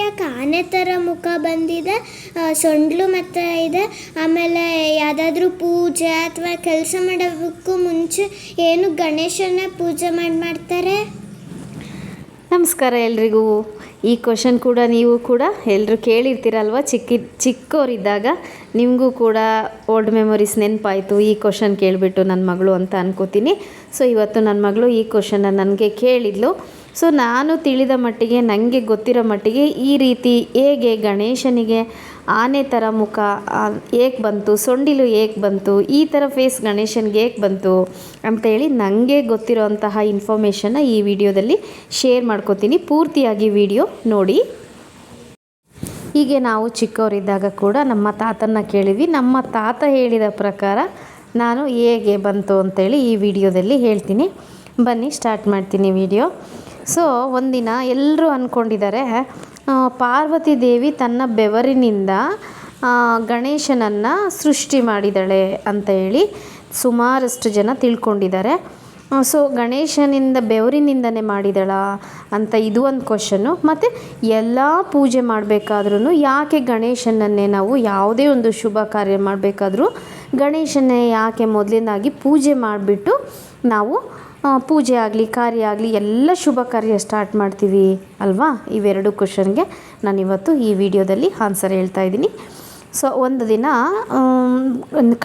ಯಾಕೆ ಆನೆ ಥರ ಮುಖ ಬಂದಿದೆ ಸೊಂಡ್ಲು ಮತ್ತು ಇದೆ. ಆಮೇಲೆ ಯಾವುದಾದ್ರೂ ಪೂಜೆ ಅಥವಾ ಕೆಲಸ ಮಾಡೋದಕ್ಕೂ ಮುಂಚೆ ಏನು ಗಣೇಶನ ಪೂಜೆ ಮಾಡಿ ಮಾಡ್ತಾರೆ? ನಮಸ್ಕಾರ ಎಲ್ರಿಗೂ. ಈ ಕ್ವಶನ್ ಕೂಡ ನೀವು ಕೂಡ ಎಲ್ಲರೂ ಕೇಳಿರ್ತೀರಲ್ವ? ಚಿಕ್ಕ ಚಿಕ್ಕವರಿದ್ದಾಗ ನಿಮಗೂ ಕೂಡ ಓಲ್ಡ್ ಮೆಮೊರೀಸ್ ನೆನಪಾಯಿತು. ಈ ಕ್ವಶನ್ ಕೇಳಿಬಿಟ್ಟು ನನ್ನ ಮಗಳು ಅಂತ ಅನ್ಕೋತೀನಿ. ಸೊ ಇವತ್ತು ನನ್ನ ಮಗಳು ಈ ಕ್ವಶನ್ನ ನನಗೆ ಕೇಳಿದ್ಲು. ಸೊ ನಾನು ತಿಳಿದ ಮಟ್ಟಿಗೆ ನನಗೆ ಗೊತ್ತಿರೋ ಮಟ್ಟಿಗೆ ಈ ರೀತಿ ಹೇಗೆ ಗಣೇಶನಿಗೆ ಆನೆ ಥರ ಮುಖ ಏಕೆ ಬಂತು, ಸೊಂಡಿಲು ಹೇಗೆ ಬಂತು, ಈ ಥರ ಫೇಸ್ ಗಣೇಶನಿಗೆ ಹೇಗೆ ಬಂತು ಅಂತೇಳಿ ನನಗೆ ಗೊತ್ತಿರೋಂತಹ ಇನ್ಫಾರ್ಮೇಷನ್ನ ಈ ವಿಡಿಯೋದಲ್ಲಿ ಶೇರ್ ಮಾಡ್ಕೋತೀನಿ. ಪೂರ್ತಿಯಾಗಿ ವಿಡಿಯೋ ನೋಡಿ. ಹೀಗೆ ನಾವು ಚಿಕ್ಕವರಿದ್ದಾಗ ಕೂಡ ನಮ್ಮ ತಾತನ್ನ ಕೇಳಿದ್ವಿ. ನಮ್ಮ ತಾತ ಹೇಳಿದ ಪ್ರಕಾರ ನಾನು ಹೇಗೆ ಬಂತು ಅಂತೇಳಿ ಈ ವಿಡಿಯೋದಲ್ಲಿ ಹೇಳ್ತೀನಿ. ಬನ್ನಿ ಸ್ಟಾರ್ಟ್ ಮಾಡ್ತೀನಿ ವಿಡಿಯೋ. ಸೊ, ಒಂದಿನ ಎಲ್ಲರೂ ಅಂದ್ಕೊಂಡಿದ್ದಾರೆ ಪಾರ್ವತಿ ದೇವಿ ತನ್ನ ಬೆವರಿನಿಂದ ಗಣೇಶನನ್ನು ಸೃಷ್ಟಿ ಮಾಡಿದ್ದಾಳೆ ಅಂತ ಹೇಳಿ ಸುಮಾರಷ್ಟು ಜನ ತಿಳ್ಕೊಂಡಿದ್ದಾರೆ ಸೊ, ಗಣೇಶನಿಂದ ಬೆವರಿನಿಂದನೇ ಮಾಡಿದಳ ಅಂತ ಇದು ಒಂದು ಕ್ವಶನ್ನು ಮತ್ತು ಎಲ್ಲ ಪೂಜೆ ಮಾಡಬೇಕಾದ್ರೂ ಯಾಕೆ ಗಣೇಶನನ್ನೇ ನಾವು ಯಾವುದೇ ಒಂದು ಶುಭ ಕಾರ್ಯ ಮಾಡಬೇಕಾದ್ರೂ ಗಣೇಶನೇ ಯಾಕೆ ಮೊದಲಿನಾಗಿ ಪೂಜೆ ಮಾಡಿಬಿಟ್ಟು ನಾವು ಪೂಜೆ ಆಗಲಿ, ಕಾರ್ಯ ಆಗಲಿ, ಎಲ್ಲ ಶುಭ ಕಾರ್ಯ ಸ್ಟಾರ್ಟ್ ಮಾಡ್ತೀವಿ ಅಲ್ವಾ? ಇವೆರಡು ಕ್ವಶನ್ಗೆ ನಾನಿವತ್ತು ಈ ವಿಡಿಯೋದಲ್ಲಿ ಆನ್ಸರ್ ಹೇಳ್ತಾ ಇದ್ದೀನಿ. ಸೊ ಒಂದು ದಿನ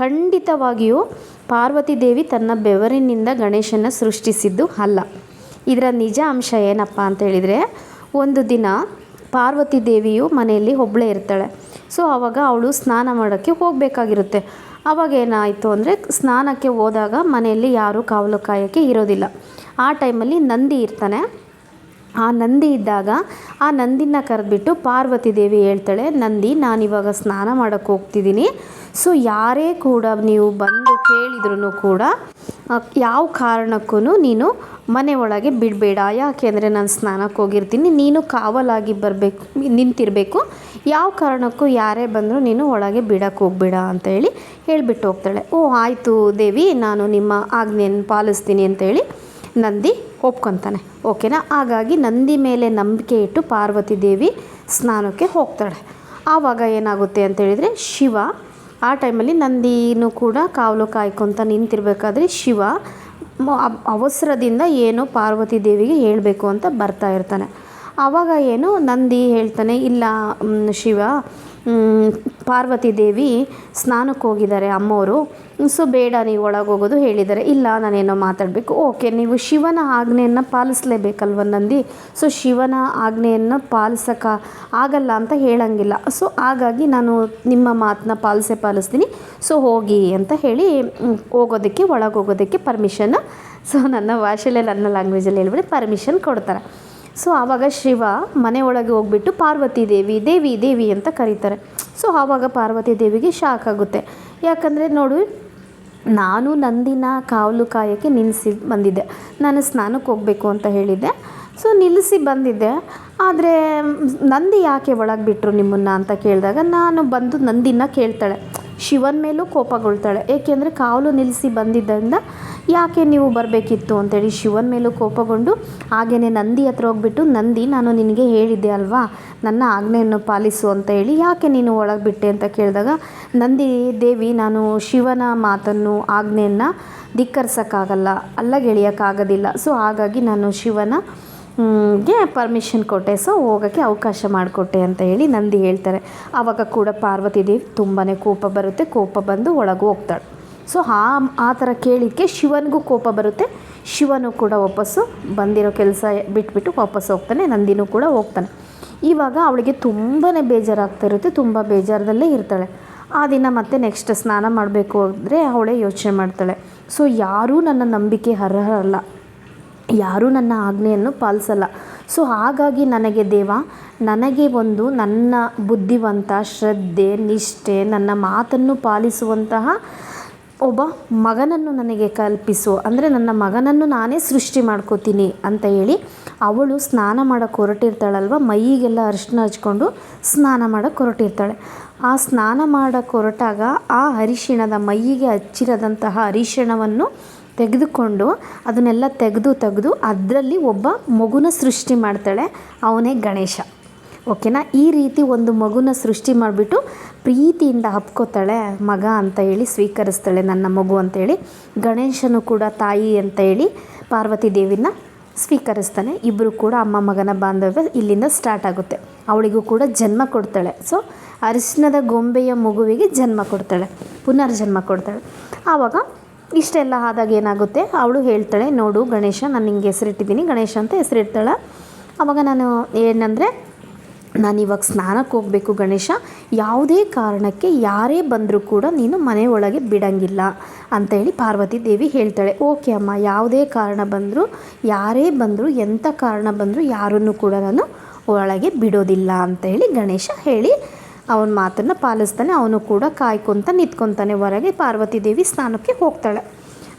ಖಂಡಿತವಾಗಿಯೂ ಪಾರ್ವತಿ ದೇವಿ ತನ್ನ ಬೆವರಿನಿಂದ ಗಣೇಶನ ಸೃಷ್ಟಿಸಿದ್ದು ಅಲ್ಲ. ಇದರ ನಿಜ ಅಂಶ ಏನಪ್ಪ ಅಂತ ಹೇಳಿದರೆ, ಒಂದು ದಿನ ಪಾರ್ವತಿ ದೇವಿಯು ಮನೆಯಲ್ಲಿ ಒಬ್ಬಳೇ ಇರ್ತಾಳೆ. ಸೊ ಆವಾಗ ಅವಳು ಸ್ನಾನ ಮಾಡೋಕ್ಕೆ ಹೋಗಬೇಕಾಗಿರುತ್ತೆ. ಆವಾಗ ಏನಾಯಿತು ಅಂದರೆ ಸ್ನಾನಕ್ಕೆ ಹೋದಾಗ ಮನೆಯಲ್ಲಿ ಯಾರೂ ಕಾವಲು ಕಾಯೋಕ್ಕೆ ಇರೋದಿಲ್ಲ. ಆ ಟೈಮಲ್ಲಿ ನಂದಿ ಇರ್ತಾನೆ. ಆ ನಂದಿ ಇದ್ದಾಗ ಆ ನಂದಿನ ಕರೆದ್ಬಿಟ್ಟು ಪಾರ್ವತಿ ದೇವಿ ಹೇಳ್ತಾಳೆ, ನಂದಿ, ನಾನಿವಾಗ ಸ್ನಾನ ಮಾಡೋಕ್ಕೆ ಹೋಗ್ತಿದ್ದೀನಿ. ಸೊ ಯಾರೇ ಕೂಡ ನೀವು ಬಂದು ಕೇಳಿದ್ರೂ ಕೂಡ ಯಾವ ಕಾರಣಕ್ಕೂ ನೀನು ಮನೆ ಒಳಗೆ ಬಿಡಬೇಡ. ಯಾಕೆ ಅಂದರೆ ನಾನು ಸ್ನಾನಕ್ಕೆ ಹೋಗಿರ್ತೀನಿ, ನೀನು ಕಾವಲಾಗಿ ಬರಬೇಕು, ನಿಂತಿರಬೇಕು. ಯಾವ ಕಾರಣಕ್ಕೂ ಯಾರೇ ಬಂದರೂ ನೀನು ಒಳಗೆ ಬಿಡಕ್ಕೆ ಹೋಗ್ಬೇಡ ಅಂತ ಹೇಳಿ ಹೇಳಿಬಿಟ್ಟು ಹೋಗ್ತಾಳೆ. ಓ, ಆಯಿತು ದೇವಿ, ನಾನು ನಿಮ್ಮ ಆಜ್ಞೆಯನ್ನು ಪಾಲಿಸ್ತೀನಿ ಅಂತೇಳಿ ನಂದಿ ಒಪ್ಕೊತಾನೆ. ಓಕೆನಾ? ಹಾಗಾಗಿ ನಂದಿ ಮೇಲೆ ನಂಬಿಕೆ ಇಟ್ಟು ಪಾರ್ವತಿ ದೇವಿ ಸ್ನಾನಕ್ಕೆ ಹೋಗ್ತಾಳೆ. ಆವಾಗ ಏನಾಗುತ್ತೆ ಅಂತ ಹೇಳಿದರೆ ಶಿವ, ಆ ಟೈಮಲ್ಲಿ ನಂದಿನೂ ಕೂಡ ಕಾವಲು ಕಾಯ್ಕೊತ ನಿಂತಿರಬೇಕಾದ್ರೆ ಶಿವ ಅವಸರದಿಂದ ಏನೋ ಪಾರ್ವತಿ ದೇವಿಗೆ ಹೇಳಬೇಕು ಅಂತ ಬರ್ತಾ ಇರ್ತಾನೆ. ಆವಾಗ ಏನು ನಂದಿ ಹೇಳ್ತಾನೆ, ಇಲ್ಲ ಶಿವ ಪಾರ್ವತಿ ದೇವಿ ಸ್ನಾನಕ್ಕೆ ಹೋಗಿದ್ದಾರೆ ಅಮ್ಮವರು ಸೊ ಬೇಡ, ನೀವು ಒಳಗೆ ಹೋಗೋದು, ಹೇಳಿದ್ದಾರೆ. ಇಲ್ಲ, ನಾನೇನೋ ಮಾತಾಡಬೇಕು. ಓಕೆ, ನೀವು ಶಿವನ ಆಜ್ಞೆಯನ್ನು ಪಾಲಿಸಲೇಬೇಕಲ್ವ ನಂದಿ? ಸೊ ಶಿವನ ಆಜ್ಞೆಯನ್ನು ಪಾಲಿಸೋಕ ಆಗಲ್ಲ ಅಂತ ಹೇಳಂಗಿಲ್ಲ. ಸೊ ಹಾಗಾಗಿ ನಾನು ನಿಮ್ಮ ಮಾತನ್ನ ಪಾಲಿಸೇ ಪಾಲಿಸ್ತೀನಿ. ಸೊ ಹೋಗಿ ಅಂತ ಹೇಳಿ ಹೋಗೋದಕ್ಕೆ, ಒಳಗೆ ಹೋಗೋದಕ್ಕೆ ಪರ್ಮಿಷನ್ ಸೊ ನನ್ನ ಭಾಷೆಯಲ್ಲೇ, ನನ್ನ ಲ್ಯಾಂಗ್ವೇಜಲ್ಲಿ ಹೇಳ್ಬಿಟ್ಟು ಪರ್ಮಿಷನ್ ಕೊಡ್ತಾರೆ. ಸೊ ಆವಾಗ ಶಿವ ಮನೆ ಒಳಗೆ ಹೋಗ್ಬಿಟ್ಟು ಪಾರ್ವತಿ ದೇವಿ ದೇವಿ ದೇವಿ ಅಂತ ಕರೀತಾರೆ. ಸೊ ಆವಾಗ ಪಾರ್ವತಿ ದೇವಿಗೆ ಶಾಕ್ ಆಗುತ್ತೆ. ಯಾಕಂದರೆ ನೋಡು, ನಾನು ನಂದಿನ ಕಾವಲು ಕಾಯಕ್ಕೆ ನಿಲ್ಲಿಸಿ ಬಂದಿದ್ದೆ. ನಾನು ಸ್ನಾನಕ್ಕೆ ಹೋಗಬೇಕು ಅಂತ ಹೇಳಿದ್ದೆ. ಸೊ ನಿಲ್ಲಿಸಿ ಬಂದಿದ್ದೆ. ಆದರೆ, ನಂದಿ ಯಾಕೆ ಒಳಗೆ ಬಿಟ್ಟರು ನಿಮ್ಮನ್ನು ಅಂತ ಕೇಳಿದಾಗ, ನಾನು ಬಂದು ನಂದಿನ ಕೇಳ್ತಾಳೆ. ಶಿವನ ಮೇಲೂ ಕೋಪಗೊಳ್ತಾಳೆ. ಏಕೆಂದರೆ ಕಾವಲು ನಿಲ್ಲಿಸಿ ಬಂದಿದ್ದರಿಂದ ಯಾಕೆ ನೀವು ಬರಬೇಕಿತ್ತು ಅಂತೇಳಿ ಶಿವನ ಮೇಲೂ ಕೋಪಗೊಂಡು ಹಾಗೆಯೇ ನಂದಿ ಹತ್ರ ಹೋಗ್ಬಿಟ್ಟು, ನಂದಿ ನಾನು ನಿನಗೆ ಹೇಳಿದ್ದೆ ಅಲ್ವಾ? ನನ್ನ ಆಜ್ಞೆಯನ್ನು ಪಾಲಿಸು ಅಂತ ಹೇಳಿ ಯಾಕೆ ನೀನು ಒಳಗೆ ಬಿಟ್ಟೆ? ಅಂತ ಕೇಳಿದಾಗ, ನಂದಿ ದೇವಿ, ನಾನು ಶಿವನ ಮಾತನ್ನು, ಆಜ್ಞೆಯನ್ನು ಧಿಕ್ಕರಿಸೋಕ್ಕಾಗಲ್ಲ. ಅಲ್ಲಗೆಳೆಯೋಕ್ಕಾಗೋದಿಲ್ಲ. ಸೊ ಹಾಗಾಗಿ ನಾನು ಶಿವನ ಗೆ ಪರ್ಮಿಷನ್ ಕೊಟ್ಟೆ. ಸೊ ಹೋಗೋಕ್ಕೆ ಅವಕಾಶ ಮಾಡಿಕೊಟ್ಟೆ ಅಂತ ಹೇಳಿ ನಂದಿ ಹೇಳ್ತಾರೆ. ಆವಾಗ ಕೂಡ ಪಾರ್ವತಿ ದೇವಿ ತುಂಬಾ ಕೋಪ ಬರುತ್ತೆ. ಕೋಪ ಬಂದು ಒಳಗೆ ಹೋಗ್ತಾಳೆ. ಸೊ ಆ ಆ ಥರ ಕೇಳಿದ್ದಕ್ಕೆ ಶಿವನಿಗೂ ಕೋಪ ಬರುತ್ತೆ. ಶಿವನು ಕೂಡ ವಾಪಸ್ಸು ಬಂದಿರೋ ಕೆಲಸ ಬಿಟ್ಬಿಟ್ಟು ವಾಪಸ್ಸು ಹೋಗ್ತಾನೆ. ನಂದಿನೂ ಕೂಡ ಹೋಗ್ತಾನೆ. ಇವಾಗ ಅವಳಿಗೆ ತುಂಬಾ ಬೇಜಾರಾಗ್ತಾ ಇರುತ್ತೆ. ತುಂಬ ಬೇಜಾರದಲ್ಲೇ ಇರ್ತಾಳೆ. ಆ ದಿನ ಮತ್ತೆ ನೆಕ್ಸ್ಟ್ ಸ್ನಾನ ಮಾಡಬೇಕು ಅಂದರೆ ಅವಳೇ ಯೋಚನೆ ಮಾಡ್ತಾಳೆ. ಸೊ ಯಾರೂ ನನ್ನ ನಂಬಿಕೆ ಅರ್ಹರಲ್ಲ. ಯಾರೂ ನನ್ನ ಆಜ್ಞೆಯನ್ನು ಪಾಲಿಸಲ್ಲ. ಸೊ ಹಾಗಾಗಿ ನನಗೆ ದೇವ, ನನಗೆ ಒಂದು ನನ್ನ ಬುದ್ಧಿವಂತ, ಶ್ರದ್ಧೆ, ನಿಷ್ಠೆ, ನನ್ನ ಮಾತನ್ನು ಪಾಲಿಸುವಂತಹ ಒಬ್ಬ ಮಗನನ್ನು ನನಗೆ ಕಲ್ಪಿಸು. ಅಂದರೆ ನನ್ನ ಮಗನನ್ನು ನಾನೇ ಸೃಷ್ಟಿ ಮಾಡ್ಕೋತೀನಿ ಅಂತ ಹೇಳಿ ಅವಳು ಸ್ನಾನ ಮಾಡೋಕ್ಕೆ ಹೊರಟಿರ್ತಾಳಲ್ವ, ಮೈಗೆಲ್ಲ ಅರಿಶಿನ ಹಚ್ಕೊಂಡು ಸ್ನಾನ ಮಾಡೋಕ್ಕೆ ಹೊರಟಿರ್ತಾಳೆ. ಆ ಸ್ನಾನ ಮಾಡೋಕ್ಕೆ ಹೊರಟಾಗ ಆ ಅರಿಶಿಣದ ಮೈಗೆ ಹಚ್ಚಿರದಂತಹ ಅರಿಶಿಣವನ್ನು ತೆಗೆದುಕೊಂಡು ಅದನ್ನೆಲ್ಲ ತೆಗೆದು ತೆಗೆದು ಅದರಲ್ಲಿ ಒಬ್ಬ ಮಗುನ ಸೃಷ್ಟಿ ಮಾಡ್ತಾಳೆ, ಅವನೇ ಗಣೇಶ. ಓಕೆನಾ? ಈ ರೀತಿ ಒಂದು ಮಗುನ ಸೃಷ್ಟಿ ಮಾಡಿಬಿಟ್ಟು ಪ್ರೀತಿಯಿಂದ ಹಪ್ಕೋತಾಳೆ, ಮಗ ಅಂತ ಹೇಳಿ ಸ್ವೀಕರಿಸ್ತಾಳೆ ನನ್ನ ಮಗು ಅಂತೇಳಿ ಗಣೇಶನು ಕೂಡ ತಾಯಿ ಅಂತ ಹೇಳಿ ಪಾರ್ವತಿ ದೇವಿನ ಸ್ವೀಕರಿಸ್ತಾನೆ. ಇಬ್ಬರು ಕೂಡ ಅಮ್ಮ ಮಗನ ಬಾಂಧವ್ಯ ಇಲ್ಲಿಂದ ಸ್ಟಾರ್ಟ್ ಆಗುತ್ತೆ. ಅವಳಿಗೂ ಕೂಡ ಜನ್ಮ ಕೊಡ್ತಾಳೆ. ಸೊ ಅರಿಶಿನದ ಗೊಂಬೆಯ ಮಗುವಿಗೆ ಜನ್ಮ ಕೊಡ್ತಾಳೆ, ಪುನರ್ಜನ್ಮ ಕೊಡ್ತಾಳೆ. ಆವಾಗ ಇಷ್ಟೆಲ್ಲ ಆದಾಗ ಏನಾಗುತ್ತೆ? ಅವಳು ಹೇಳ್ತಾಳೆ, ನೋಡು ಗಣೇಶ, ನಾನು ನಿಂಗೆ ಹೆಸರಿಟ್ಟಿದ್ದೀನಿ. ಗಣೇಶ ಅಂತ ಹೆಸರಿಡ್ತಾಳೆ. ಆವಾಗ ನಾನು ಏನಂದರೆ, ನಾನು ಇವಾಗ ಸ್ನಾನಕ್ಕೆ ಹೋಗಬೇಕು ಗಣೇಶ. ಯಾವುದೇ ಕಾರಣಕ್ಕೆ ಯಾರೇ ಬಂದರೂ ಕೂಡ ನೀನು ಮನೆ ಒಳಗೆ ಬಿಡಂಗಿಲ್ಲ. ಅಂತೇಳಿ ಪಾರ್ವತಿ ದೇವಿ ಹೇಳ್ತಾಳೆ. ಓಕೆ ಅಮ್ಮ, ಯಾವುದೇ ಕಾರಣ ಬಂದರೂ, ಯಾರೇ ಬಂದರೂ ಎಂಥ ಕಾರಣ ಬಂದರೂ ಯಾರನ್ನು ಕೂಡ ನಾನು ಒಳಗೆ ಬಿಡೋದಿಲ್ಲ. ಅಂತ ಹೇಳಿ ಗಣೇಶ ಹೇಳಿ ಅವನ ಮಾತನ್ನು ಪಾಲಿಸ್ತಾನೆ, ಅವನು ಕೂಡ ಕಾಯ್ಕೊತ ನಿಂತ್ಕೊತಾನೆ ಹೊರಗೆ. ಪಾರ್ವತಿ ದೇವಿ ಸ್ನಾನಕ್ಕೆ ಹೋಗ್ತಾಳೆ.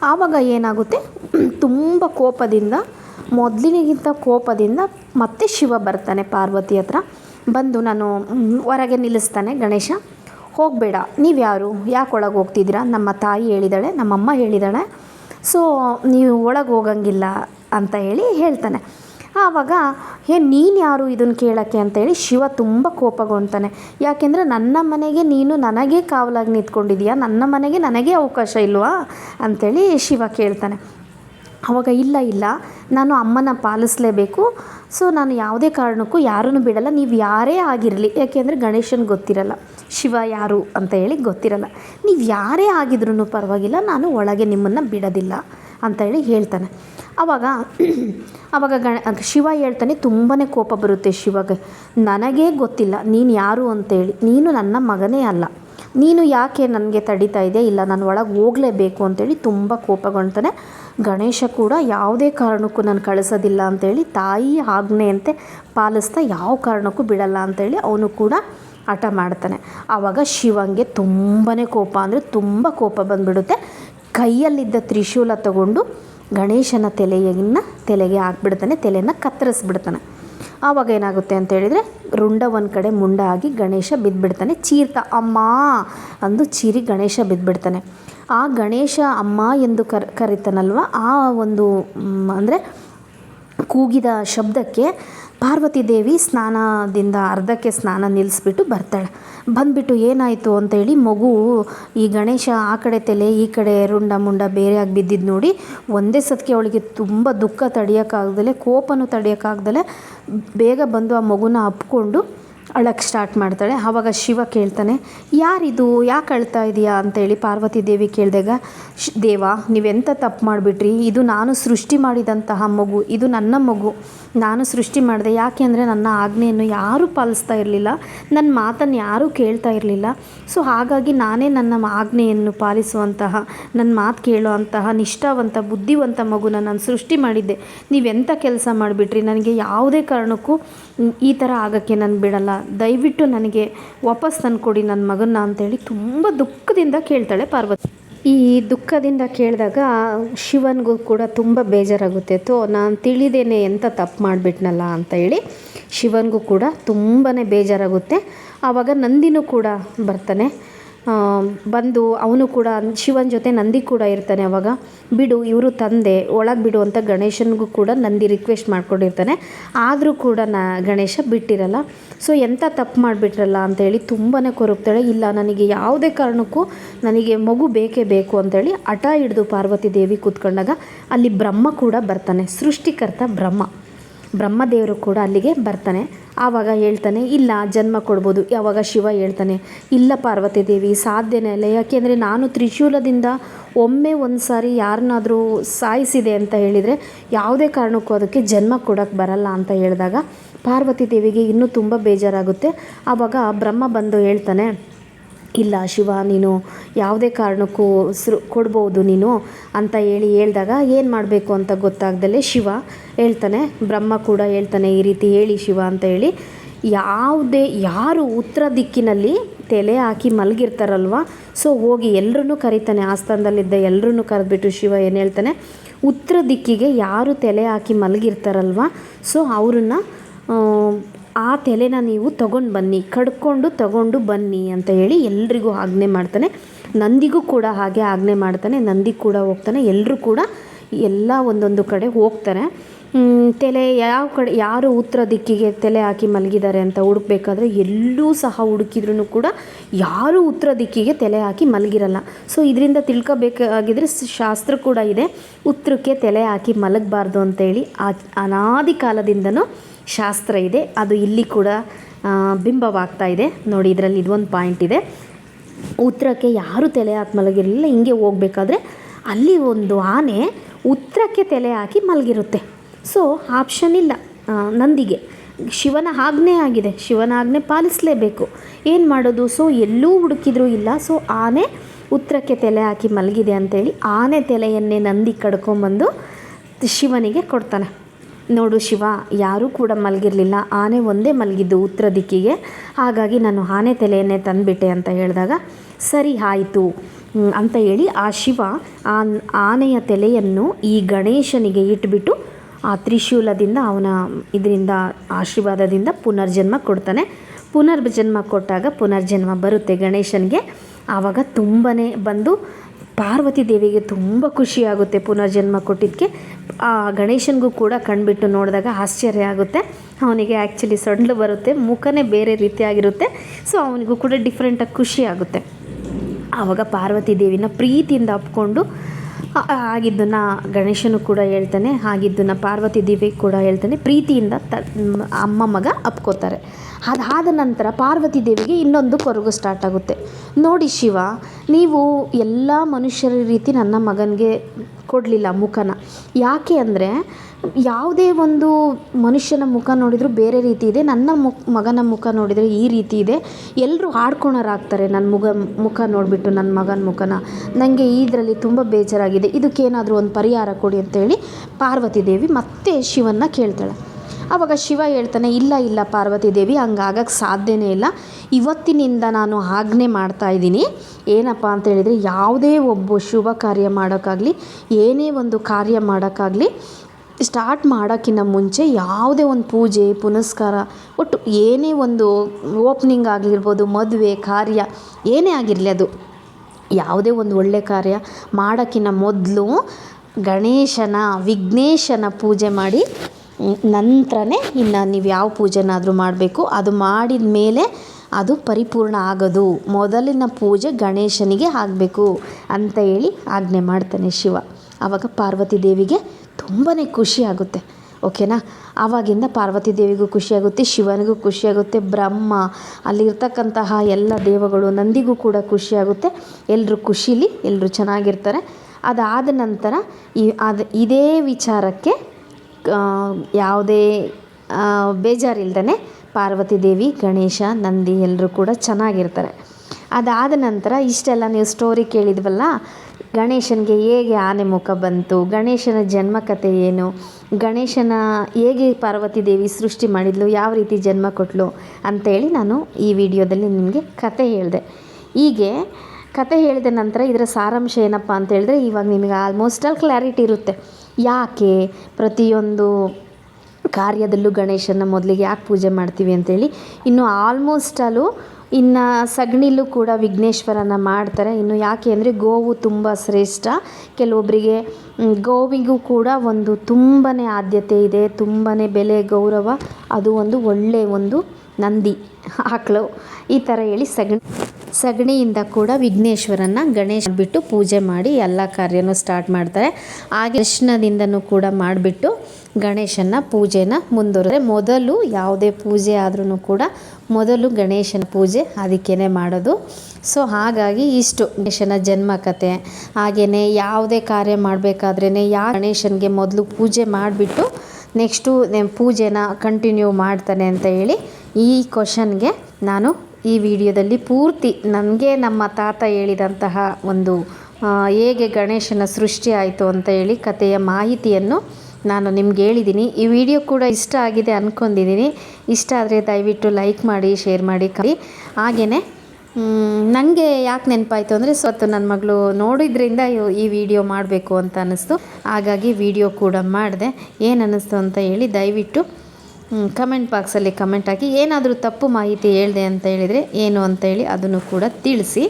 ಆವಾಗ ಏನಾಗುತ್ತೆ? ತುಂಬ ಕೋಪದಿಂದ, ಮೊದಲಿನಿಗಿಂತ ಕೋಪದಿಂದ ಮತ್ತೆ ಶಿವ ಬರ್ತಾನೆ ಪಾರ್ವತಿ ಹತ್ರ. ಬಂದು ನಾನು ಹೊರಗೆ ನಿಲ್ಲಿಸ್ತಾನೆ, ಗಣೇಶ. ಹೋಗಬೇಡ, ನೀವು ಯಾರು? ಯಾಕೆ ಒಳಗೆ ಹೋಗ್ತಿದ್ದೀರಾ? ನಮ್ಮ ತಾಯಿ ಹೇಳಿದಾಳೆ, ನಮ್ಮಮ್ಮ ಹೇಳಿದಾಳೆ. ಸೊ, ನೀವು ಒಳಗೆ ಹೋಗಂಗಿಲ್ಲ ಅಂತ ಹೇಳಿ ಹೇಳ್ತಾನೆ. ಆವಾಗ ಏ ನೀನು ಯಾರು ಇದನ್ನು ಕೇಳೋಕ್ಕೆ? ಅಂತೇಳಿ ಶಿವ ತುಂಬ ಕೋಪಗೊಳ್ತಾನೆ ಯಾಕೆಂದರೆ, ನನ್ನ ಮನೆಗೆ ನೀನು ನನಗೆ ಕಾವಲಾಗಿ ನಿಂತ್ಕೊಂಡಿದೀಯಾ? ನನ್ನ ಮನೆಗೆ ನನಗೆ ಅವಕಾಶ ಇಲ್ವಾ? ಅಂಥೇಳಿ ಶಿವ ಕೇಳ್ತಾನೆ. ಅವಾಗ, ಇಲ್ಲ ಇಲ್ಲ, ನಾನು ಅಮ್ಮನ ಪಾಲಿಸಲೇಬೇಕು. ಸೊ, ನಾನು ಯಾವುದೇ ಕಾರಣಕ್ಕೂ ಯಾರನ್ನು ಬಿಡಲ್ಲ. ನೀವು ಯಾರೇ ಆಗಿರಲಿ. ಯಾಕೆಂದರೆ, ಗಣೇಶನ್ ಗೊತ್ತಿರಲ್ಲ. ಶಿವ ಯಾರು ಅಂತ ಹೇಳಿ ಗೊತ್ತಿರಲ್ಲ. ನೀವು ಯಾರೇ ಆಗಿದ್ರೂ ಪರವಾಗಿಲ್ಲ. ನಾನು ಒಳಗೆ ನಿಮ್ಮನ್ನು ಬಿಡೋದಿಲ್ಲ. ಅಂತ ಹೇಳಿ ಹೇಳ್ತಾನೆ. ಆವಾಗ ಆವಾಗ ಗಣ ಶಿವ ಹೇಳ್ತಾನೆ ತುಂಬಾ ಕೋಪ ಬರುತ್ತೆ ಶಿವಗೆ. ನನಗೇ ಗೊತ್ತಿಲ್ಲ, ನೀನು ಯಾರು ಅಂತೇಳಿ ನೀನು ನನ್ನ ಮಗನೇ ಅಲ್ಲ. ನೀನು ಯಾಕೆ ನನಗೆ ತಡಿತಾ ಇದೆ ಇಲ್ಲ, ನಾನು ಒಳಗೆ ಹೋಗಲೇಬೇಕು ಅಂತೇಳಿ ತುಂಬ ಕೋಪಗೊಳ್ತಾನೆ ಗಣೇಶ ಕೂಡ ಯಾವುದೇ ಕಾರಣಕ್ಕೂ ನಾನು ಕಳಿಸೋದಿಲ್ಲ ಅಂತೇಳಿ ತಾಯಿ ಆಜ್ಞೆಯಂತೆ ಪಾಲಿಸ್ತಾ ಯಾವ ಕಾರಣಕ್ಕೂ ಬಿಡಲ್ಲ ಅಂತೇಳಿ ಅವನು ಕೂಡ ಹಠ ಮಾಡ್ತಾನೆ. ಆವಾಗ ಶಿವಂಗೆ ತುಂಬಾ ಕೋಪ ಅಂದರೆ ತುಂಬ ಕೋಪ ಬಂದುಬಿಡುತ್ತೆ. ಕೈಯಲ್ಲಿದ್ದ ತ್ರಿಶೂಲ ತಗೊಂಡು ಗಣೇಶನ ತಲೆಯನ್ನು ತಲೆಗೆ ಹಾಕ್ಬಿಡ್ತಾನೆ, ತಲೆಯನ್ನು ಕತ್ತರಿಸ್ಬಿಡ್ತಾನೆ. ಆವಾಗ ಏನಾಗುತ್ತೆ ಅಂತ ಹೇಳಿದರೆ ರುಂಡ ಒಂದು ಕಡೆ ಮುಂಡ ಆಗಿ ಗಣೇಶ ಬಿದ್ದುಬಿಡ್ತಾನೆ ಚೀರ್ತ ಅಮ್ಮ ಅಂದು ಚೀರಿ ಗಣೇಶ ಬಿದ್ದುಬಿಡ್ತಾನೆ ಆ ಗಣೇಶ ಅಮ್ಮ ಎಂದು ಕರ್, ಕರಿತಾನಲ್ವ? ಆ ಒಂದು ಅಂದರೆ ಕೂಗಿದ ಶಬ್ದಕ್ಕೆ ಪಾರ್ವತಿ ದೇವಿ ಸ್ನಾನದಿಂದ ಅರ್ಧಕ್ಕೆ ಸ್ನಾನ ನಿಲ್ಲಿಸ್ಬಿಟ್ಟು ಬರ್ತಾಳೆ. ಬಂದ್ಬಿಟ್ಟು ಏನಾಯಿತು ಅಂತೇಳಿ ಮಗು ಈ ಗಣೇಶ ಆ ಕಡೆ ತಲೆ, ಈ ಕಡೆ ರುಂಡ ಮುಂಡ ಬೇರೆಯಾಗಿ ಬಿದ್ದಿದ್ದು ನೋಡಿ ಒಂದೇ ಸತ್ಕೆ ಅವಳಿಗೆ ತುಂಬ ದುಃಖ ತಡೆಯೋಕ್ಕಾಗ್ದಲೆ, ಕೋಪನೂ ತಡೆಯೋಕ್ಕಾಗ್ದಲೆ ಬೇಗ ಬಂದು ಆ ಮಗುನ ಅಪ್ಕೊಂಡು ಅಳಕ್ಕೆ ಸ್ಟಾರ್ಟ್ ಮಾಡ್ತಾಳೆ. ಆವಾಗ ಶಿವ ಕೇಳ್ತಾನೆ, ಯಾರಿದು? ಯಾಕೆ ಅಳ್ತಾ ಇದೆಯಾ? ಅಂತೇಳಿ ಪಾರ್ವತಿ ದೇವಿ ಕೇಳಿದಾಗ, ಶ್, ದೇವ ನೀವೆಂಥ ತಪ್ಪು ಮಾಡಿಬಿಟ್ರಿ? ಇದು ನಾನು ಸೃಷ್ಟಿ ಮಾಡಿದಂತಹ ಮಗು, ಇದು ನನ್ನ ಮಗು. ನಾನು ಸೃಷ್ಟಿ ಮಾಡಿದೆ. ಯಾಕೆ ಅಂದರೆ ನನ್ನ ಆಜ್ಞೆಯನ್ನು ಯಾರೂ ಪಾಲಿಸ್ತಾ ಇರಲಿಲ್ಲ. ನನ್ನ ಮಾತನ್ನು ಯಾರೂ ಕೇಳ್ತಾ ಇರಲಿಲ್ಲ. ಸೊ ಹಾಗಾಗಿ ನಾನೇ ನನ್ನ ಆಜ್ಞೆಯನ್ನು ಪಾಲಿಸುವಂತಹ ನನ್ನ ಮಾತು ಕೇಳುವಂತಹ ನಿಷ್ಠಾವಂತ, ಬುದ್ಧಿವಂತ ಮಗುನ ನಾನು ಸೃಷ್ಟಿ ಮಾಡಿದ್ದೆ. ನೀವೆಂಥ ಕೆಲಸ ಮಾಡಿಬಿಟ್ರಿ? ನನಗೆ ಯಾವುದೇ ಕಾರಣಕ್ಕೂ ಈ ಥರ ಆಗೋಕ್ಕೆ ನಾನು ಬಿಡಲ್ಲ. ದಯವಿಟ್ಟು ನನಗೆ ವಾಪಸ್ ತಂದುಕೊಡಿ ನನ್ನ ಮಗನ ಅಂತೇಳಿ ತುಂಬ ದುಃಖದಿಂದ ಕೇಳ್ತಾಳೆ ಪಾರ್ವತಿ. ಈ ದುಃಖದಿಂದ ಕೇಳಿದಾಗ ಶಿವನಿಗೂ ಕೂಡ ತುಂಬ ಬೇಜಾರಾಗುತ್ತೆ. ತೋ, ನಾನು ತಿಳಿದೇನೆ ಎಂತ ತಪ್ಪು ಮಾಡಿಬಿಟ್ನಲ್ಲ ಅಂತ ಹೇಳಿ ಶಿವನಿಗೂ ಕೂಡ ತುಂಬಾ ಬೇಜಾರಾಗುತ್ತೆ. ಆವಾಗ ನಂದಿನೂ ಕೂಡ ಬರ್ತಾನೆ. ಬಂದು ಅವನು ಕೂಡ, ಶಿವನ ಜೊತೆ ನಂದಿ ಕೂಡ ಇರ್ತಾನೆ ಅವಾಗ. ಬಿಡು, ಇವರು ತಂದೆ, ಒಳಗೆ ಬಿಡು ಅಂತ ಗಣೇಶನಿಗೂ ಕೂಡ ನಂದಿ ರಿಕ್ವೆಸ್ಟ್ ಮಾಡ್ಕೊಂಡಿರ್ತಾನೆ. ಆದರೂ ಕೂಡ ನಾ, ಗಣೇಶ ಬಿಟ್ಟಿರಲ್ಲ. ಸೊ ಎಂಥ ತಪ್ಪು ಮಾಡಿಬಿಟ್ರಲ್ಲ ಅಂತೇಳಿ ತುಂಬಾ ಕೊರಗ್ತಾಳೆ. ಇಲ್ಲ, ನನಗೆ ಯಾವುದೇ ಕಾರಣಕ್ಕೂ ನನಗೆ ಮಗು ಬೇಕೇ ಬೇಕು ಅಂತೇಳಿ ಹಠ ಹಿಡಿದು ಪಾರ್ವತಿ ದೇವಿ ಕೂತ್ಕೊಂಡಾಗ ಅಲ್ಲಿ ಬ್ರಹ್ಮ ಕೂಡ ಬರ್ತಾನೆ. ಸೃಷ್ಟಿಕರ್ತ ಬ್ರಹ್ಮ. ಬ್ರಹ್ಮದೇವರು ಕೂಡ ಅಲ್ಲಿಗೆ ಬರ್ತಾನೆ. ಆವಾಗ ಹೇಳ್ತಾನೆ, ಇಲ್ಲ, ಜನ್ಮ ಕೊಡ್ಬೋದು. ಯಾವಾಗ ಶಿವ ಹೇಳ್ತಾನೆ, ಇಲ್ಲ ಪಾರ್ವತಿ ದೇವಿ ಸಾಧ್ಯನೇ ಇಲ್ಲ. ಯಾಕೆಂದರೆ ನಾನು ತ್ರಿಶೂಲದಿಂದ ಒಮ್ಮೆ ಒಂದು ಸಾರಿ ಯಾರನ್ನಾದರೂ ಸಾಯಿಸಿದೆ ಅಂತ ಹೇಳಿದರೆ ಯಾವುದೇ ಕಾರಣಕ್ಕೂ ಅದಕ್ಕೆ ಜನ್ಮ ಕೊಡೋಕ್ಕೆ ಬರಲ್ಲ ಅಂತ ಹೇಳಿದಾಗ ಪಾರ್ವತಿ ದೇವಿಗೆ ಇನ್ನೂ ತುಂಬ ಬೇಜಾರಾಗುತ್ತೆ. ಆವಾಗ ಬ್ರಹ್ಮ ಬಂದು ಹೇಳ್ತಾನೆ ಇಲ್ಲ, ಶಿವ, ನೀನು ಯಾವುದೇ ಕಾರಣಕ್ಕೂ ಸೃ, ಕೊಡ್ಬೋದು ನೀನು ಅಂತ ಹೇಳಿ ಹೇಳಿದಾಗ ಏನು ಮಾಡಬೇಕು ಅಂತ ಗೊತ್ತಾಗ್ದಲೇ ಶಿವ ಹೇಳ್ತಾನೆ, ಬ್ರಹ್ಮ ಕೂಡ ಹೇಳ್ತಾನೆ ಈ ರೀತಿ ಹೇಳಿ ಶಿವ ಅಂತ ಹೇಳಿ. ಯಾವುದೇ, ಯಾರು ಉತ್ತರ ದಿಕ್ಕಿನಲ್ಲಿ ತಲೆ ಹಾಕಿ ಮಲಗಿರ್ತಾರಲ್ವ, ಸೊ ಹೋಗಿ ಎಲ್ಲರೂ ಕರೀತಾನೆ, ಆಸ್ಥಾನದಲ್ಲಿದ್ದ ಎಲ್ಲರೂ ಕರೆದ್ಬಿಟ್ಟು ಶಿವ ಏನು ಹೇಳ್ತಾನೆ, ಉತ್ತರ ದಿಕ್ಕಿಗೆ ಯಾರು ತಲೆ ಹಾಕಿ ಮಲಗಿರ್ತಾರಲ್ವ, ಸೊ ಅವ್ರನ್ನ ಆ ತಲೆನ ನೀವು ತಗೊಂಡು ಬನ್ನಿ, ಕಡ್ಕೊಂಡು ತಗೊಂಡು ಬನ್ನಿ ಅಂತ ಹೇಳಿ ಎಲ್ರಿಗೂ ಆಜ್ಞೆ ಮಾಡ್ತಾನೆ. ನಂದಿಗೂ ಕೂಡ ಹಾಗೆ ಆಜ್ಞೆ ಮಾಡ್ತಾನೆ, ನಂದಿ ಕೂಡ ಹೋಗ್ತಾನೆ ಎಲ್ಲರೂ ಕೂಡ ಎಲ್ಲ ಒಂದೊಂದು ಕಡೆ ಹೋಗ್ತಾರೆ. ತಲೆ ಯಾವ ಕಡೆ, ಯಾರು ಉತ್ತರ ದಿಕ್ಕಿಗೆ ತಲೆ ಹಾಕಿ ಮಲಗಿದ್ದಾರೆ ಅಂತ ಹುಡುಕ್ಬೇಕಾದ್ರೆ ಎಲ್ಲೂ ಸಹ ಹುಡುಕಿದ್ರೂ ಕೂಡ ಯಾರೂ ಉತ್ತರ ದಿಕ್ಕಿಗೆ ತಲೆ ಹಾಕಿ ಮಲಗಿರಲ್ಲ. ಸೊ ಇದರಿಂದ ತಿಳ್ಕೊಬೇಕಾಗಿದ್ರೆ ಶಾಸ್ತ್ರ ಕೂಡ ಇದೆ. ಉತ್ತರಕ್ಕೆ ತಲೆ ಹಾಕಿ ಮಲಗಬಾರ್ದು ಅಂತೇಳಿ ಅನಾದಿ ಕಾಲದಿಂದನೂ ಶಾಸ್ತ್ರ ಇದೆ. ಅದು ಇಲ್ಲಿ ಕೂಡ ಬಿಂಬವಾಗ್ತಾ ಇದೆ. ನೋಡಿ, ಇದರಲ್ಲಿ ಇದೊಂದು ಪಾಯಿಂಟ್ ಇದೆ. ಉತ್ತರಕ್ಕೆ ಯಾರು ತಲೆ ಹಾಕಿ ಮಲಗಿರಲಿಲ್ಲ, ಹಿಂಗೆ ಹೋಗ್ಬೇಕಾದ್ರೆ ಅಲ್ಲಿ ಒಂದು ಆನೆ ಉತ್ತರಕ್ಕೆ ತಲೆ ಹಾಕಿ ಮಲಗಿರುತ್ತೆ. ಸೊ ಆಪ್ಷನ್ ಇಲ್ಲ. ನಂದಿಗೆ. ಶಿವನ ಆಜ್ಞೆ ಆಗಿದೆ. ಶಿವನ ಆಜ್ಞೆ ಪಾಲಿಸಲೇಬೇಕು. ಏನು ಮಾಡೋದು? ಸೊ ಎಲ್ಲೂ ಹುಡುಕಿದ್ರೂ ಇಲ್ಲ. ಸೊ ಆನೆ ಉತ್ತರಕ್ಕೆ ತಲೆ ಹಾಕಿ ಮಲಗಿದೆ ಅಂತೇಳಿ ಆನೆ ತಲೆಯನ್ನೇ ನಂದಿ ಕಡ್ಕೊಂಬಂದು ಶಿವನಿಗೆ ಕೊಡ್ತಾನೆ. ನೋಡು ಶಿವ, ಯಾರೂ ಕೂಡ ಮಲಗಿರಲಿಲ್ಲ. ಆನೆ ಒಂದೇ ಮಲಗಿದ್ದು ಉತ್ತರ ದಿಕ್ಕಿಗೆ. ಹಾಗಾಗಿ ನಾನು ಆನೆ ತಲೆಯನ್ನೇ ತಂದುಬಿಟ್ಟೆ ಅಂತ ಹೇಳಿದಾಗ, ಸರಿ, ಆಯಿತು. ಅಂತ ಹೇಳಿ ಆ ಶಿವ ಆನೆಯ ತಲೆಯನ್ನು ಈ ಗಣೇಶನಿಗೆ ಇಟ್ಬಿಟ್ಟು ಆ ತ್ರಿಶೂಲದಿಂದ ಅವನ ಇದರಿಂದ ಆಶೀರ್ವಾದದಿಂದ ಪುನರ್ಜನ್ಮ ಕೊಡ್ತಾನೆ. ಪುನರ್ಜನ್ಮ ಕೊಟ್ಟಾಗ ಪುನರ್ಜನ್ಮ ಬರುತ್ತೆ ಗಣೇಶನಿಗೆ. ಆವಾಗ ತುಂಬನೇ ಬಂದು ಪಾರ್ವತಿ ದೇವಿಗೆ ತುಂಬ ಖುಷಿಯಾಗುತ್ತೆ ಪುನರ್ಜನ್ಮ ಕೊಟ್ಟಿದ್ದಕ್ಕೆ ಆ ಗಣೇಶನಿಗೂ ಕೂಡ ಕಣ್ಬಿಟ್ಟು ನೋಡಿದಾಗ ಆಶ್ಚರ್ಯ ಆಗುತ್ತೆ. ಅವನಿಗೆ ಆ್ಯಕ್ಚುಲಿ ಸೊಂಡ್ಲು ಬರುತ್ತೆ, ಮುಖನೇ ಬೇರೆ ರೀತಿಯಾಗಿರುತ್ತೆ. ಸೊ ಅವನಿಗೂ ಕೂಡ ಡಿಫ್ರೆಂಟಾಗಿ ಖುಷಿ ಆಗುತ್ತೆ. ಆವಾಗ ಪಾರ್ವತಿ ದೇವಿನ ಪ್ರೀತಿಯಿಂದ ಅಪ್ಕೊಂಡು ಆಗಿದ್ದನ್ನು ಗಣೇಶನು ಕೂಡ ಹೇಳ್ತಾನೆ ಆಗಿದ್ದನ್ನು ಪಾರ್ವತಿ ದೇವಿ ಕೂಡ ಹೇಳ್ತಾನೆ ಪ್ರೀತಿಯಿಂದ ತ ಅಮ್ಮ ಮಗ ಅಪ್ಕೋತಾರೆ. ಅದಾದ ನಂತರ ಪಾರ್ವತಿ ದೇವಿಗೆ ಇನ್ನೊಂದು ಕೊರಗು ಸ್ಟಾರ್ಟ್ ಆಗುತ್ತೆ. ನೋಡಿ ಶಿವ, ನೀವು ಎಲ್ಲ ಮನುಷ್ಯರ ರೀತಿ ನನ್ನ ಮಗನಿಗೆ ಕೊಡಲಿಲ್ಲ ಮುಖನ. ಯಾಕೆ ಅಂದರೆ, ಯಾವುದೇ ಒಂದು ಮನುಷ್ಯನ ಮುಖ ನೋಡಿದರೂ ಬೇರೆ ರೀತಿ ಇದೆ, ನನ್ನ ಮುಖ, ಮಗನ ಮುಖ ನೋಡಿದರೆ ಈ ರೀತಿ ಇದೆ. ಎಲ್ಲರೂ ಆಡ್ಕೊಳೋರಾಗ್ತಾರೆ ನನ್ನ ಮುಗ, ಮುಖ ನೋಡಿಬಿಟ್ಟು ನನ್ನ ಮಗನ ಮುಖನ. ನನಗೆ ಇದರಲ್ಲಿ ತುಂಬ ಬೇಜಾರಾಗಿದೆ. ಇದಕ್ಕೇನಾದರೂ ಒಂದು ಪರಿಹಾರ ಕೊಡಿ ಅಂತೇಳಿ ಪಾರ್ವತಿ ದೇವಿ ಮತ್ತೆ ಶಿವನ್ನ ಕೇಳ್ತಾಳೆ. ಆವಾಗ ಶಿವ ಹೇಳ್ತಾನೆ, ಇಲ್ಲ ಇಲ್ಲ ಪಾರ್ವತಿ ದೇವಿ ಹಂಗಾಗಕ್ಕೆ ಸಾಧ್ಯನೇ ಇಲ್ಲ. ಇವತ್ತಿನಿಂದ ನಾನು ಆಜ್ಞೆ ಮಾಡ್ತಾ ಇದ್ದೀನಿ. ಏನಪ್ಪ ಅಂತ ಹೇಳಿದರೆ, ಯಾವುದೇ ಒಬ್ಬ ಶುಭ ಕಾರ್ಯ ಮಾಡೋಕ್ಕಾಗಲಿ, ಏನೇ ಒಂದು ಕಾರ್ಯ ಮಾಡೋಕ್ಕಾಗಲಿ ಸ್ಟಾರ್ಟ್ ಮಾಡೋಕ್ಕಿಂತ ಮುಂಚೆ ಯಾವುದೇ ಒಂದು ಪೂಜೆ, ಪುನಸ್ಕಾರ, ಒಟ್ಟು ಏನೇ ಒಂದು ಓಪ್ನಿಂಗ್ ಆಗಿರ್ಬೋದು, ಮದುವೆ, ಕಾರ್ಯ, ಏನೇ ಆಗಿರಲಿ ಅದು, ಯಾವುದೇ ಒಂದು ಒಳ್ಳೆ ಕಾರ್ಯ ಮಾಡೋಕ್ಕಿಂತ ಮೊದಲು ಗಣೇಶನ, ವಿಘ್ನೇಶನ ಪೂಜೆ ಮಾಡಿ ನಂತರನೇ ಇನ್ನು ನೀವು ಯಾವ ಪೂಜೆನಾದರೂ ಮಾಡಬೇಕು. ಅದು ಮಾಡಿದ ಮೇಲೆ ಅದು ಪರಿಪೂರ್ಣ ಆಗೋದು. ಮೊದಲಿನ ಪೂಜೆ ಗಣೇಶನಿಗೆ ಆಗಬೇಕು ಅಂತ ಹೇಳಿ ಆಜ್ಞೆ ಮಾಡ್ತಾನೆ ಶಿವ. ಆವಾಗ ಪಾರ್ವತಿ ದೇವಿಗೆ ತುಂಬಾ ಖುಷಿ ಆಗುತ್ತೆ. ಓಕೆನಾ? ಆವಾಗಿಂದ ಪಾರ್ವತಿ ದೇವಿಗೂ ಖುಷಿಯಾಗುತ್ತೆ ಶಿವನಿಗೂ ಖುಷಿಯಾಗುತ್ತೆ ಬ್ರಹ್ಮ, ಅಲ್ಲಿರ್ತಕ್ಕಂತಹ ಎಲ್ಲ ದೇವಗಳು ನಂದಿಗೂ ಕೂಡ ಖುಷಿಯಾಗುತ್ತೆ ಎಲ್ಲರೂ ಖುಷೀಲಿ ಎಲ್ಲರೂ ಚೆನ್ನಾಗಿರ್ತಾರೆ. ಅದಾದ ನಂತರ ಈ ಅದು ಇದೇ ವಿಚಾರಕ್ಕೆ ಯಾವುದೇ ಬೇಜಾರಿಲ್ದೇ ಪಾರ್ವತಿ ದೇವಿ, ಗಣೇಶ, ನಂದಿ ಎಲ್ಲರೂ ಕೂಡ ಚೆನ್ನಾಗಿರ್ತಾರೆ. ಅದಾದ ನಂತರ ಇಷ್ಟೆಲ್ಲ ನೀವು ಸ್ಟೋರಿ ಕೇಳಿದ್ವಲ್ಲ, ಗಣೇಶನಿಗೆ ಹೇಗೆ ಆನೆ ಮುಖ ಬಂತು, ಗಣೇಶನ ಜನ್ಮ ಕಥೆ ಏನು, ಗಣೇಶನ ಹೇಗೆ ಪಾರ್ವತಿ ದೇವಿ ಸೃಷ್ಟಿ ಮಾಡಿದ್ಲು, ಯಾವ ರೀತಿ ಜನ್ಮ ಕೊಟ್ಟಲು ಅಂತೇಳಿ ನಾನು ಈ ವಿಡಿಯೋದಲ್ಲಿ ನಿಮಗೆ ಕತೆ ಹೇಳಿದೆ. ಹೀಗೆ ಕತೆ ಹೇಳಿದ ನಂತರ ಇದರ ಸಾರಾಂಶ ಏನಪ್ಪ ಅಂತ ಹೇಳಿದ್ರೆ ಇವಾಗ ನಿಮಗೆ ಆಲ್ಮೋಸ್ಟ್ ಆಲ್ ಕ್ಲಾರಿಟಿ ಇರುತ್ತೆ. ಯಾಕೆ ಪ್ರತಿಯೊಂದು ಕಾರ್ಯದಲ್ಲೂ ಗಣೇಶನ ಮೊದಲಿಗೆ ಯಾಕೆ ಪೂಜೆ ಮಾಡ್ತೀವಿ ಅಂತೇಳಿ ಇನ್ನು ಆಲ್ಮೋಸ್ಟ್ ಆಲು ಇನ್ನು ಸಗಣಿಲೂ ಕೂಡ ವಿಘ್ನೇಶ್ವರನ ಮಾಡ್ತಾರೆ. ಇನ್ನು ಯಾಕೆ ಅಂದರೆ ಗೋವು ತುಂಬ ಶ್ರೇಷ್ಠ. ಕೆಲವೊಬ್ಬರಿಗೆ ಗೋವಿಗೂ ಕೂಡ ಒಂದು ತುಂಬಾ ಆದ್ಯತೆ ಇದೆ ತುಂಬಾ ಬೆಲೆ, ಗೌರವ. ಅದು ಒಂದು ಒಳ್ಳೆಯ ಒಂದು ನಂದಿ, ಆಕಳು. ಈ ಥರ ಹೇಳಿ ಸಗಣಿ ಸಗಣಿಯಿಂದ ಕೂಡ ವಿಘ್ನೇಶ್ವರನ ಗಣೇಶ ಬಿಟ್ಟು ಪೂಜೆ ಮಾಡಿ ಎಲ್ಲ ಕಾರ್ಯನೂ ಸ್ಟಾರ್ಟ್ ಮಾಡ್ತಾರೆ. ಹಾಗೆ ಅರ್ಶನದಿಂದನೂ ಕೂಡ ಮಾಡಿಬಿಟ್ಟು ಗಣೇಶನ ಪೂಜೆನ ಮುಂದುವರೆ ಮೊದಲು ಯಾವುದೇ ಪೂಜೆ ಆದ್ರೂ ಕೂಡ ಮೊದಲು ಗಣೇಶನ ಪೂಜೆ ಅದಕ್ಕೇನೆ ಮಾಡೋದು. ಸೊ ಹಾಗಾಗಿ ಇಷ್ಟು ಗಣೇಶನ ಜನ್ಮ ಕತೆ. ಹಾಗೆಯೇ ಯಾವುದೇ ಕಾರ್ಯ ಮಾಡಬೇಕಾದ್ರೇ ಯಾ ಗಣೇಶನಿಗೆ ಮೊದಲು ಪೂಜೆ ಮಾಡಿಬಿಟ್ಟು ನೆಕ್ಸ್ಟು ಪೂಜೆನ ಕಂಟಿನ್ಯೂ ಮಾಡ್ತಾನೆ ಅಂತ ಹೇಳಿ ಈ ಕ್ವಶನ್ಗೆ ನಾನು ಈ ವಿಡಿಯೋದಲ್ಲಿ ಪೂರ್ತಿ ನನಗೆ ನಮ್ಮ ತಾತ ಹೇಳಿದಂತಹ ಒಂದು ಹೇಗೆ ಗಣೇಶನ ಸೃಷ್ಟಿ ಆಯಿತು ಅಂತ ಹೇಳಿ ಕಥೆಯ ಮಾಹಿತಿಯನ್ನು ನಾನು ನಿಮ್ಗೆ ಹೇಳಿದ್ದೀನಿ. ಈ ವಿಡಿಯೋ ಕೂಡ ಇಷ್ಟ ಆಗಿದೆ ಅಂದ್ಕೊಂಡಿದ್ದೀನಿ ಇಷ್ಟ ಆದರೆ ದಯವಿಟ್ಟು ಲೈಕ್ ಮಾಡಿ, ಶೇರ್ ಮಾಡಿ ಕಲಿ ಹಾಗೆಯೇ ನನಗೆ ಯಾಕೆ ನೆನಪಾಯಿತು ಅಂದರೆ ಸ್ವತ್ತು ನನ್ನ ಮಗಳು ನೋಡಿದ್ರಿಂದ ಈ ವಿಡಿಯೋ ಮಾಡಬೇಕು ಅಂತ ಅನ್ನಿಸ್ತು ಹಾಗಾಗಿ ವಿಡಿಯೋ ಕೂಡ ಮಾಡಿದೆ. ಏನು ಅನ್ನಿಸ್ತು ಅಂತ ಹೇಳಿ ದಯವಿಟ್ಟು ಕಮೆಂಟ್ ಬಾಕ್ಸಲ್ಲಿ ಕಮೆಂಟ್ ಹಾಕಿ. ಏನಾದರೂ ತಪ್ಪು ಮಾಹಿತಿ ಹೇಳಿದೆ ಅಂತ ಹೇಳಿದರೆ ಏನು ಅಂತ ಹೇಳಿ ಅದನ್ನು ಕೂಡ ತಿಳಿಸಿ.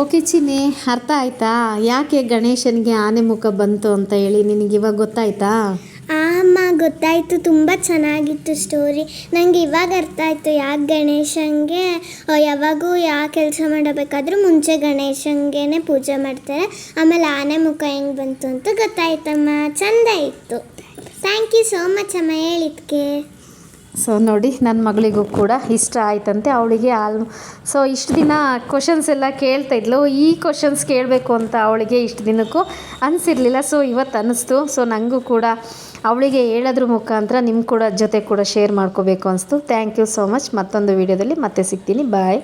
ಓಕೆ ಚಿನ್ನಿ, ಅರ್ಥ ಆಯ್ತಾ? ಯಾಕೆ ಗಣೇಶನಿಗೆ ಆನೆ ಮುಖ ಬಂತು ಅಂತ ಹೇಳಿ ನಿನಗೆ ಇವಾಗ ಗೊತ್ತಾಯ್ತಾ? ಅಮ್ಮ, ಗೊತ್ತಾಯಿತು. ತುಂಬ ಚೆನ್ನಾಗಿತ್ತು ಸ್ಟೋರಿ ನನಗೆ ಇವಾಗ ಅರ್ಥ ಆಯಿತು ಯಾಕೆ ಗಣೇಶನಿಗೆ ಯಾವಾಗೂ ಯಾವ ಕೆಲಸ ಮಾಡಬೇಕಾದ್ರೂ ಮುಂಚೆ ಗಣೇಶನಿಗೆ ಪೂಜೆ ಮಾಡ್ತಾರೆ. ಆಮೇಲೆ ಆನೆ ಮುಖ ಹೆಂಗ್ ಬಂತು ಅಂತ ಗೊತ್ತಾಯ್ತಮ್ಮ. ಚಂದ ಇತ್ತು. ಥ್ಯಾಂಕ್ ಯು ಸೋ ಮಚ್ ಅಮ್ಮ ಹೇಳಿದ್ಕೆ. ಸೊ ನೋಡಿ ನನ್ನ ಮಗಳಿಗೂ ಕೂಡ ಇಷ್ಟ ಆಯ್ತಂತೆ ಅವಳಿಗೆ ಆಲ್ ಸೊ ಇಷ್ಟು ದಿನ ಕ್ವಶನ್ಸ್ ಎಲ್ಲ ಕೇಳ್ತಾ ಇದ್ಲು. ಈ ಕ್ವಶನ್ಸ್ ಕೇಳಬೇಕು ಅಂತ ಅವಳಿಗೆ ಇಷ್ಟು ದಿನಕ್ಕೂ ಅನಿಸಿರ್ಲಿಲ್ಲ. ಸೊ ಇವತ್ತು ಅನ್ನಿಸ್ತು ಸೊ ನನಗೂ ಕೂಡ ಅವಳಿಗೆ ಹೇಳೋದ್ರ ಮುಖಾಂತರ ನಿಮ್ಮ ಕೂಡ ಜೊತೆ ಕೂಡ ಶೇರ್ ಮಾಡ್ಕೋಬೇಕು ಅನಿಸ್ತು. ಥ್ಯಾಂಕ್ ಯು ಸೋ ಮಚ್ ಮತ್ತೊಂದು ವೀಡಿಯೋದಲ್ಲಿ ಮತ್ತೆ ಸಿಗ್ತೀನಿ. ಬಾಯ್